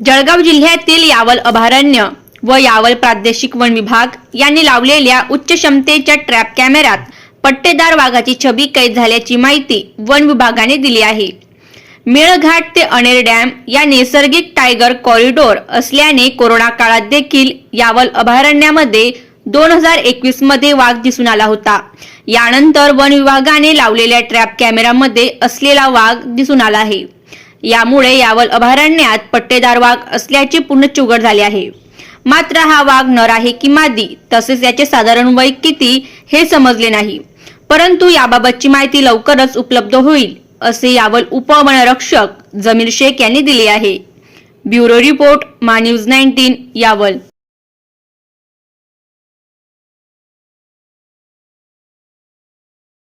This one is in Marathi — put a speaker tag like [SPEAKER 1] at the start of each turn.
[SPEAKER 1] जळगाव जिल्ह्यातील यावल अभयारण्य व यावल प्रादेशिक वन विभाग यांनी लावलेल्या उच्च क्षमतेच्या ट्रॅप कॅमेऱ्यात पट्टेदार वाघाची छबी कैद झाल्याची माहिती वन विभागाने दिली आहे. मेळघाट ते अनेर डॅम या नैसर्गिक टायगर कॉरिडोर असल्याने कोरोना काळात देखील यावल अभयारण्यामध्ये दोन हजार एकवीसमध्ये वाघ दिसून आला होता. यानंतर वन विभागाने लावलेल्या ट्रॅप कॅमेऱ्यामध्ये असलेला वाघ दिसून आला आहे. यामुळे यावल अभयारण्यात पट्टेदार वाघ असल्याचे पूर्ण उघड झाले आहे. मात्र हा वाघ नर आहे की मादी तसेच याचे साधारण वय किती हे समजले नाही. परंतु याबाबतची माहिती लवकरच उपलब्ध होईल असे यावल उपवनरक्षक जमीर शेख यांनी दिले आहे. ब्युरो रिपोर्ट मा न्यूज नाईन्टीन यावल.